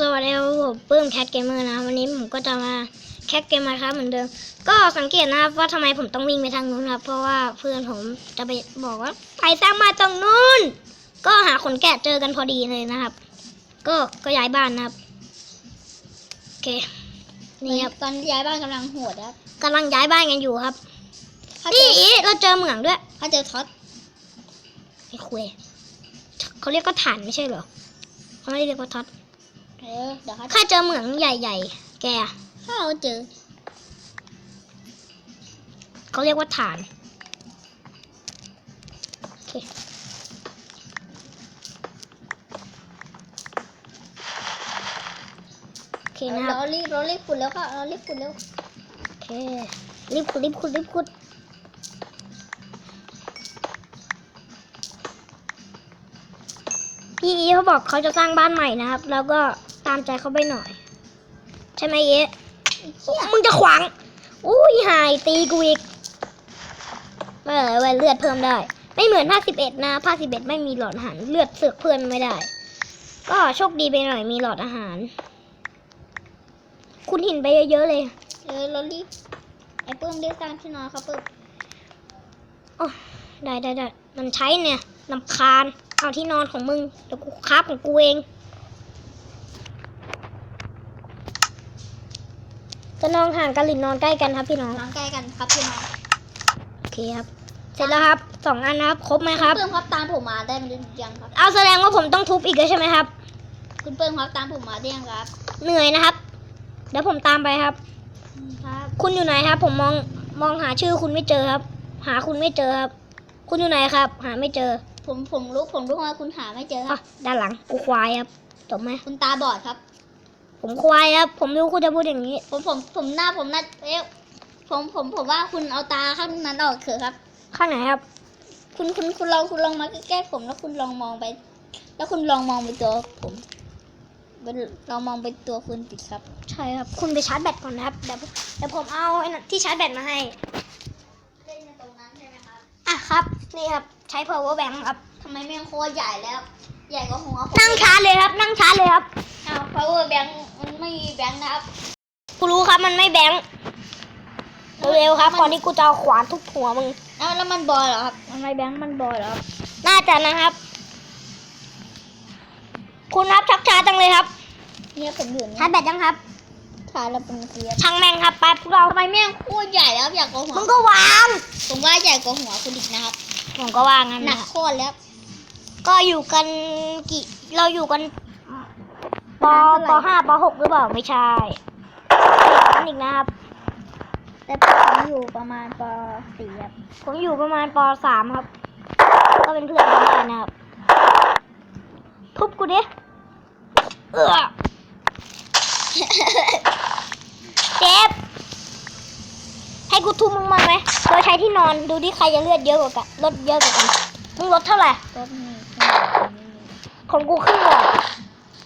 สวัสดีครับผมปื้มแคทเกมเมอร์นะครับวันนี้ผมก็จะมาแคทเกมมาครับเหมือนเดิม ก็สังเกตนะครับว่าทำไมผมต้องวิ่งไปทางนู้นครับเพราะว่าเพื่อนผมจะไปบอกว่าไปสร้างมานตรงนู้น ก็หาขนแกะเจอกันพอดีเลยนะครับ ก็ก็ย้ายบ้านนะครับโอเคนี่ครับตอนย้ายบ้านกำลังโหดครับกำลังย้ายบ้านกันอยู่ครับถ้าเจนี่ออีเราเจอเหมืองด้วยถ้าเจอท็อตไอ้คุยเขาเรียกว่าฐานไม่ใช่เหรอเขาไม่ได้เรียกว่าท็อต เออเดี๋ยวเขาข้าเจอเหมืองใหญ่ๆ แกอะถ้าเราเจอเขาเรียกว่าฐานโอเคโอเคนะครับเรารีบเรารีบขุดแล้วค่ะเรารีบขุดแล้วโอเครีบขุดรีบขุดรีบขุดพี่อีเขาบอกเขาจะสร้างบ้านใหม่นะครับ แล้วก็ ตามใจเขาไปหน่อย ใช่ไหมเอ๊ะเชี่ยมึงจะขวาง อุ้ยหายตีกูอีกเออไว้เลือดเพิ่มได้ ไม่เหมือนภาคสิบเอ็ดนะภาคสิบเอ็ดไม่มีหลอดอาหารเลือดเสือกเพิ่มไม่ได้ ก็โชคดีไปหน่อยมีหลอดอาหาร คุณหินไปเยอะๆเลย เออเรารีบไอ้ปื้มรีบสร้างที่นอนเขาปื้มโอ้ได้ได้ได้มันใช้เนี่ยลำคาญ เอาที่นอนของมึงเดี๋ยวกูคราบของกูเอง จะนอนห่างกันหรือนอนใกล้กันครับพี่น้อง นอนใกล้กันครับพี่น้องโอเคครับ เสร็จแล้วครับสองอันนะครับ ครบไหมครับณเปิ้มครับตามผมมาได้ไหมหรือยังครับ เอาแสดงว่าผมต้องทุบอีกแล้วใช่ไหมครับ คุณเปิ้มครับตามผมมาได้ยังครับเหนื่อยนะครับ เดี๋ยวผมตามไปครับ ครับคุณอยู่ไหนครับ ผมมองมองหาชื่อคุณไม่เจอครับ หาคุณไม่เจอครับ คุณอยู่ไหนครับ หาไม่เจอผมผมรู้ผมรู้ว่าคุณหาไม่เจอคอะรับ ด้านหลังกูควายครับจบไหมคุณตาบอดครับ ผมควายครับ ผมรู้คุณจะพูดอย่างนี้ ผมผมผมหน้าผมหน้าเอ๊ะผมผมผมว่าคุณเอาตาข้างนั้นออกเถอะครับ ข้างไหนครับ คุณคุณคุณลองคุณลองมาใกล้ๆผมแล้วคุณลองมองไป แล้วคุณลองมองไปตัวผมเป็นลองมองไปตัวคุณติดครับ ใช่ครับ คุณไปชาร์จแบตก่อนนะครับเดี๋ยวผมเดี๋ยวผมเอาไอ้นั่นที่ชาร์จแบตมาให้เล่นตรงนั้นใช่ไหมครับอะครับนี่ครับใช้ power bank ครับทำไมแม่งโคตรใหญ่แล้ว ใหญ่กว่าหัวผมนั่งชาร์จเลยครับ นั่งชาร์จเลยครับเอา power bank มันไม่มีแบงค์นะครับกูรู้ครับมันไม่แบงค์เร็วๆครับก่อนที่กูจะเอาขวานทุบหัวมึง เอาแล้วมันบอยเหรอครับ มันไม่แบงค์มันบอยเหรอครับ น่าจะนะครับ คุณครับชักช้าจังเลยครับเนี่ยผมอยู่ชานี่ร์จแบตยังครับถ่ายแล้วเป็นเคลียร์ช่างแม่งครับไปพวกเราทำไมแม่งโคตรใหญ่แล้วใหญ่กว่าหัวมึงก็วางผมว่าใหญ่กว่าหัวคุณอีกนะครับผมก็วางงั้นหนันะกโคตรแล้ว ก็อยู่กันกี่เราอยู่กันปปห้าปหกหรือเปล่าไม่ใช่กันอีกนะครับ แต่ผมอยู่ประมาณปสี่ครับผมอยู่ประมาณปสามครับ ก็เป็นเพื่อนกันได้นะครับ ทุบกูดิเออเจ็บให้กูทุบมึงมาไหมโดยใช้ที่นอนดูดิใครจะเลือดเยอะกว่ากันลดเยอะกว่ากันมึงลดเท่าไหร่รถมี ของกูครึ่งหลอด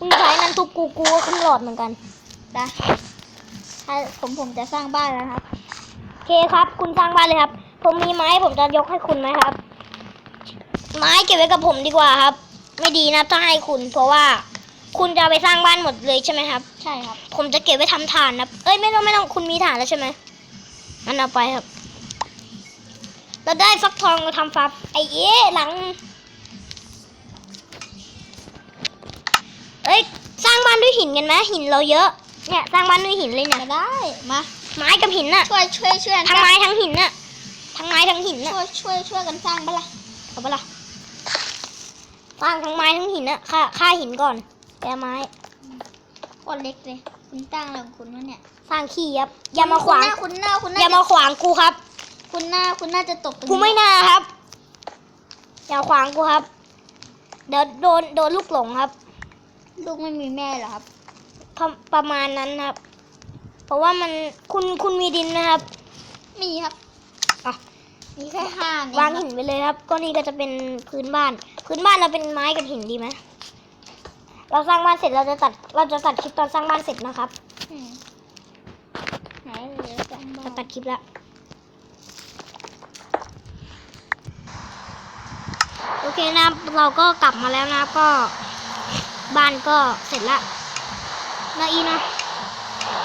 มึงใช้นั้นทุบกูกูก็ครึ่งหลอดเหมือนกันนะถ้าผมผมจะสร้างบ้านแล้วครับโอเคครับ คุณสร้างบ้านเลยครับ ผมมีไม้ผมจะยกให้คุณไหมครับ ไม้เก็บไว้กับผมดีกว่าครับ ไม่ดีนะถ้าให้คุณ เพราะว่า คุณจะเอาไปสร้างบ้านหมดเลยใช่ไหมครับ ใช่ครับ ผมจะเก็บไว้ทำฐานนะเอ้ยไม่ต้องไม่ต้องคุณมีฐานแล้วใช่ไหมงั้นเอาไปครับเราได้ฟักทองมาทำฟักไอ้เอ๊ะหลัง เอ้ยสร้างบ้านด้วยหินกันไหมหินเราเยอะ เนี่ยสร้างบ้านด้วยหินเลยเนี่ยมาได้ มา ไม้กับหินน่ะช่วยช่วยช่วยกันทั้งไม้ทั้งหินน่ะทั้งไม้ทั้งหินน่ะช่วยช่วยช่วยกันสร้างบ้านละเอาปะล่ะสร้างทั้งไม้ทั้งหินน่ะค่าค่าหินก่อนแกไม้โคตรเล็กเลย คุณตั้งอะไรของคุณวะเนี่ย สร้างขี้ครับ อย่ามาขวาง คุณหน้าคุณหอน้าย่ามาขวางกูครับ คุณหน้าคุณหน้าจะตกตรงนี้กูไม่น่าครับ อย่าขวางกูครับ เดี๋ยวโดนโดนลูกหลงครับ ลูกไม่มีแม่เหรอครับประประมาณนั้นครับ เพราะว่ามันคุณคุณมีดินนะครับ มีครับ อะ มีแค่ห้าเนี่วางหินไปเลยครับ ก็นี่ก็จะเป็นพื้นบ้าน พื้นบ้านเราเป็นไม้กับหินดีไหมเราสร้างบ้านเสร็จเราจะตัดเราจะตัดคลิปตอนสร้างบ้านเสร็จนะครับอืมไหนเลยสร้างบ้าจะนตัดคลิปแล้วโอเคนะครับเราก็กลับมาแล้วนะครับก็ บ้านก็เสร็จแล้วนะอีนะ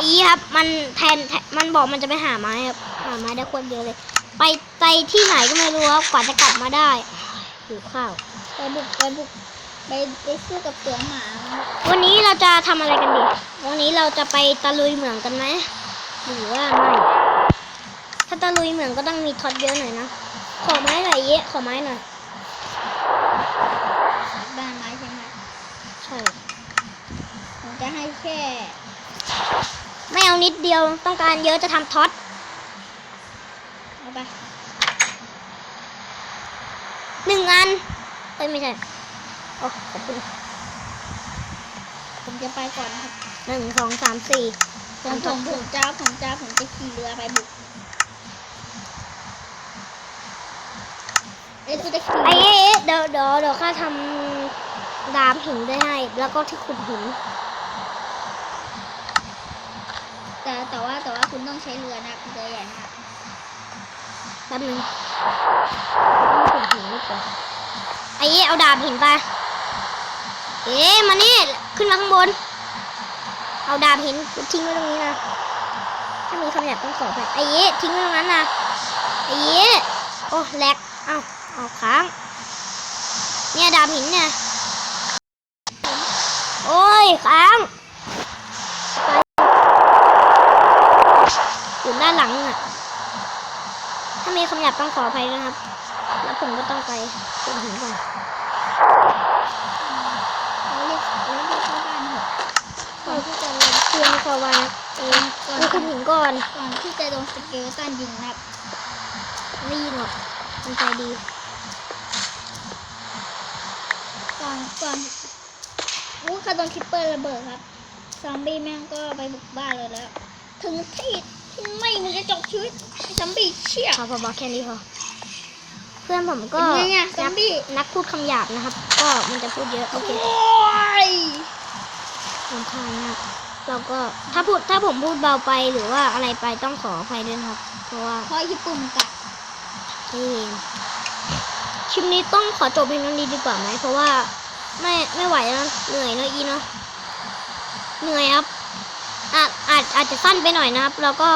อีครับ มันแทนแทนมันบอกมันจะไปหาไม้ครับ หาไม้ได้คนเยอะเลย ไปไปที่ไหนก็ไม่รู้ครับกว่าจะกลับมาได้หิวข้าวไปบุกไปบุกไปไปสู้กับเสือหมา วันนี้เราจะทำอะไรกันดี วันนี้เราจะไปตะลุยเหมืองกันไหมหรือว่าไม่ ถ้าตะลุยเหมืองก็ต้องมีท็อตเยอะหน่อยนะ ขอไม้หน่อยเยะขอไม้หน่อยบ้านไม้ใช่ไหม ใช่ผมจะให้แค่ ไม่เอานิดเดียวต้องการเยอะจะทำท็อตเอาไปหนึ่งอันเอ้ยไม่ใช่โอ้ขอบคุณผมจะไปก่อนนะครับหนึ่งสองสามสี่ผมผมผมจะผมจะผมจะขี่เรือไปบุกเอ้ยกูจะขี่ไอ้เอ๊ะเดี๋ยวเดี๋ยวเดี๋ยวข้าทำ ดามหินได้ให้ แล้วก็ที่ขุดหิน แต่แต่ว่าแต่ว่าคุณต้องใช้เรือนะเรือใหญ่มากแป๊บนึงต้องขุดหินนี่ก่อนไอ้เอ๊ะเอาดาบหินไป เอ๊ะมานี่ขึ้นมาข้างบน เอาดาบหินทิ้งไว้ตรงนี้นะ ถ้ามีคำหยาบต้องขอบไปไอ้เอ๊ะทิ้งไว้ตรงนั้นนะไอ้เอ๊ะโอ้แหลกเอาเอาค้าง เนี่ยดาบหินเนี่ย โอ้ยค้างไปอยู่ด้านหลังอะ ถ้ามีคำหยาบต้องขออภัยด้วยนะครับ แล้วผมก็ต้องไปขุดหินก่อนเราเรียกเราเรียกเข้าบ้านเถอะก่อนที่จะลงเตรียมเข้าวันเองไปขุดหินก่อนก่อนที่จะโดนสเกลตันยิงนะครับไม่ยิงหรอกมันใจดี ก่อนก่อน อู้คาโดนคิปเปอร์ระเบิดครับ ซอมบี้แม่งก็ไปบุกบ้านเลยแล้ว ถึงที่ที่ไม่มึงจะจบชีวิตไอ้ซอมบี้เชี่ยพอพอพอแค่นี้พอ เพื่อนผมก็เป็นไงอะซอนัมกบี้นักพูดคำหยาบนะครับ ก็มันจะพูดเยอะโอเคโอ้ยรำคาญนะครับเราก็ถ้าพูดถ้าผมพูดเบาไปหรือว่าอะไรไปต้องขออภัยด้วยนะครับ เพราะว่าเพราะญี่ปุ่นกัดนี่คลิปนี้ต้องขอจบเพียงเท่านี้ดีกว่าไหมเพราะว่า ไม่ไม่ไหวแล้วเหนื่อยเนอะอีเนาะเหนื่อยครับอาจอาจอาจจะสั้นไปหน่อยนะครับ แล้วก็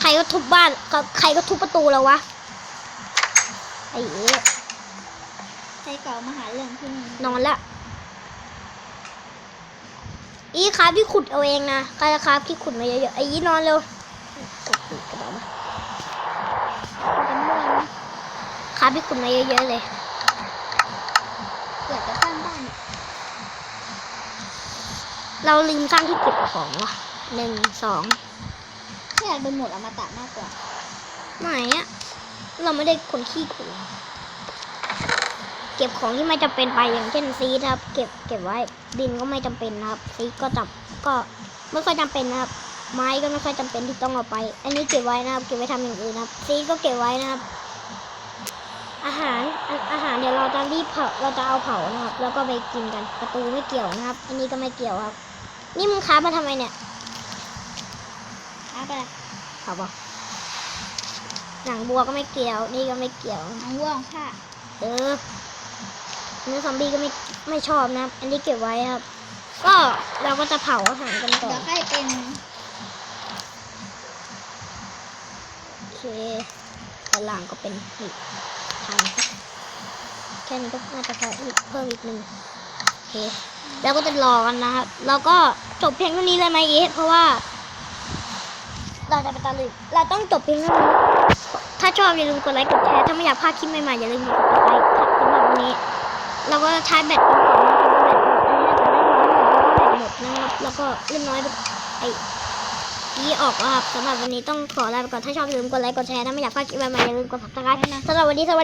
ใครก็ทุบบ้านก็ใครก็ทุบประตูแล้ววะไอ้เอ๋ใช้เก่ามาหาเรื่องที่นี่นอนละอีครับที่ขุดเอาเองนะใครจะครับที่ขุดมาเยอะๆไอ้ยีนอนเร็วกระเป๋ามาเป็นม่วนครับที่ขุดมาเยอะๆเลย เกิดจะสร้างบ้าน เราลืมสร้างที่เก็บของว่ะหนึ่งสองแค่อยากเป็นหมดอมตะมากกว่า ไหนอะเราไม่ได้คนขี้ขุดเก็บของที่ไม่จำเป็นไปอย่างเช่นซีดครับ เก็บเก็บไว้ ดินก็ไม่จำเป็นนะครับ ซีดก็จำก็ไม่ค่อยจำเป็นนะครับ ไม้ก็ไม่ค่อยจำเป็นที่ต้องเอาไป อันนี้เก็บไว้นะครับ เก็บไว้ทำอย่างอื่นนะครับ ซีดก็เก็บไว้นะครับ อาหารอาอาหารเดี๋ยวเราจะรีบเผาเราจะเอาเผานะครับ แล้วก็ไปกินกันประตูไม่เกี่ยวนะครับ อันนี้ก็ไม่เกี่ยวครับ นี่มึงค้ามาทำไมเนี่ยเอาไปละเผาปะหนังบัวก็ไม่เกี่ยว นี่ก็ไม่เกี่ยวน้องว่องค่ะเออเนื้อซอมบี้ก็ไม่ไม่ชอบนะครับ อันนี้เก็บไว้ครับ ก็เราก็จะเผาอาหารกันก่อเดี๋ยนวให้เป็นโอเคด้านล่างก็เป็นอี ทางครับแค่นี้ก็น่าจะพออีกเพิ่มอีกหนึ่งโอเคแล้วก็จะรอกันนะครับแล้วก็จบเพียงเท่านี้เลยไหมเอ๊ะเพราะว่า เราจะไปตะลุยเราต้องจบเพียงเท่านี้ ถ้าชอบอย่าลืมกดไลค์กดแชร์ถ้าไม่อยากพลาดคลิปใหม่ๆอย่าลืมกดไลค์สำหรับวันนี้ เราก็ใชาร์จแบตก่อนนะครับแบตหมดอันะได้น้อยหน่อยเพราะว่าแบตหมดนะครับแล้วก็เล่นน้อยไปไอ้ยี่ออกแล้วครับสำหรับวันนี้ต้องขอลาไปก่อนถ้าชอบอย่าลืมกดไลค์กดแชร์ถ้าไม่อยากพลาดคลิปใหม่ๆอย่าลืมกด subscribe สำหรับวันนี้สวัสดี